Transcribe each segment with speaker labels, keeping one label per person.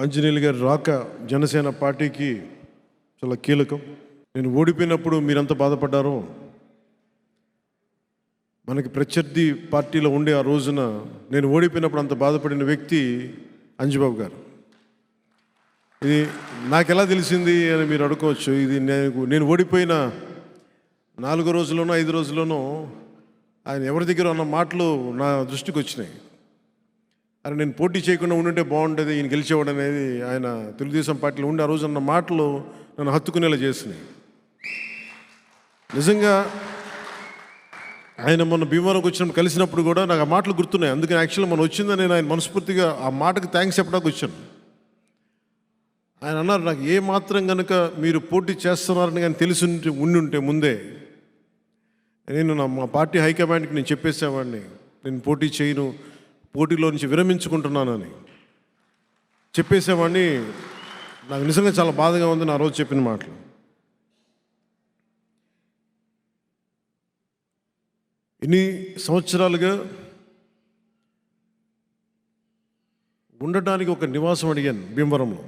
Speaker 1: ఆంజనేయులు గారు రాక జనసేన పార్టీకి చాలా కీలకం. నేను ఓడిపోయినప్పుడు మీరంత బాధపడ్డారో మనకి ప్రత్యర్థి పార్టీలో ఉండే ఆ రోజున నేను ఓడిపోయినప్పుడు అంత బాధపడిన వ్యక్తి అంజుబాబు గారు. ఇది నాకు ఎలా తెలిసింది అని మీరు అడుకోవచ్చు. ఇది నేను నేను ఓడిపోయిన నాలుగో రోజులోనో ఐదు రోజుల్లోనో ఆయన ఎవరి దగ్గర ఉన్న మాటలు నా దృష్టికి వచ్చినాయి. అరే నేను పోటీ చేయకుండా ఉండుంటే బాగుండేది ఈయన గెలిచేవాడు అనేది ఆయన తెలుగుదేశం పార్టీలో ఉండి ఆ రోజు అన్న మాటలు నన్ను హత్తుకునేలా చేసినాయి. నిజంగా ఆయన మొన్న భీమవరంకి వచ్చినప్పుడు కలిసినప్పుడు కూడా నాకు ఆ మాటలు గుర్తున్నాయి. అందుకని యాక్చువల్గా మనం వచ్చిందని నేను ఆయన మనస్ఫూర్తిగా ఆ మాటకి థ్యాంక్స్ చెప్పడానికి వచ్చాను. ఆయన అన్నారు నాకు ఏ మాత్రం కనుక మీరు పోటీ చేస్తున్నారని కానీ తెలిసి ఉంటే ఉండి ఉంటే ముందే నేను నా మా పార్టీ హైకమాండ్కి నేను చెప్పేసేవాడిని. నేను పోటీ చేయను పోటీలో నుంచి విరమించుకుంటున్నానని చెప్పేసేవాడిని నాకు నిజంగా చాలా బాధగా ఉంది నా రోజు చెప్పిన మాటలు. ఇన్ని సంవత్సరాలుగా ఉండటానికి ఒక నివాసం అడిగాను భీమవరంలో.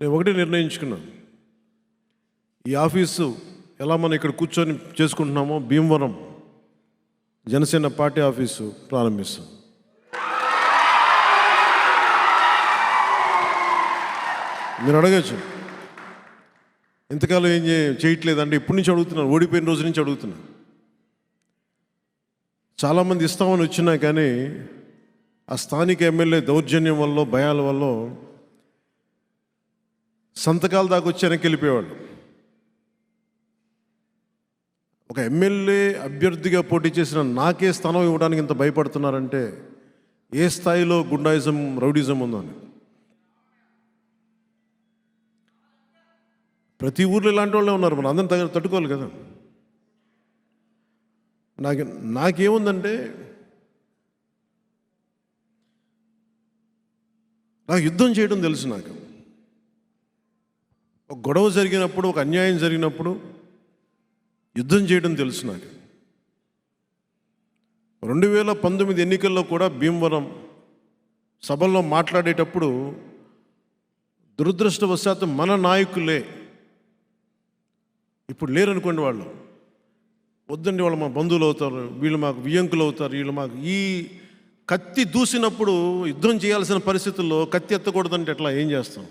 Speaker 1: నేను ఒకటే నిర్ణయించుకున్నాను. ఈ ఆఫీసు ఎలా మనం ఇక్కడ కూర్చొని చేసుకుంటున్నామో భీమవరం జనసేన పార్టీ ఆఫీసు ప్రారంభిస్తాం. మీరు అడగచ్చు. ఇంతకాలం ఏం చేయట్లేదండి. ఇప్పటి నుంచి అడుగుతున్నాను ఓడిపోయిన రోజు నుంచి అడుగుతున్నాను చాలామంది ఇస్తామని వచ్చినా కానీ ఆ స్థానిక ఎమ్మెల్యే దౌర్జన్యం వల్ల భయాల వల్ల సంతకాల దాకా వచ్చి వెనక్కి వెళ్ళిపోయేవాళ్ళు. ఒక ఎమ్మెల్యే అభ్యర్థిగా పోటీ చేసిన నాకే స్థానం ఇవ్వడానికి ఇంత భయపడుతున్నారంటే ఏ స్థాయిలో గుండాయిజం రౌడిజం ఉందని ప్రతి ఊర్లో ఇలాంటి వాళ్ళే ఉన్నారు మనం అందరం తగ్గ తట్టుకోవాలి కదా. నాకు నాకేముందంటే నాకు యుద్ధం చేయడం తెలుసు నాకు. ఒక గొడవ జరిగినప్పుడు ఒక అన్యాయం జరిగినప్పుడు యుద్ధం చేయడం తెలుసు నాకు. రెండు వేల పంతొమ్మిది ఎన్నికల్లో కూడా భీమవరం సభల్లో మాట్లాడేటప్పుడు దురదృష్టవశాత్తు మన నాయకులే ఇప్పుడు లేరనుకోండి వాళ్ళు. వద్దండి వాళ్ళు మా బంధువులు అవుతారు వీళ్ళు మాకు వియంకులు అవుతారు వీళ్ళు మాకు ఈ కత్తి దూసినప్పుడు యుద్ధం చేయాల్సిన పరిస్థితుల్లో కత్తి ఎత్తకూడదంటే ఎట్లా? ఏం చేస్తాం?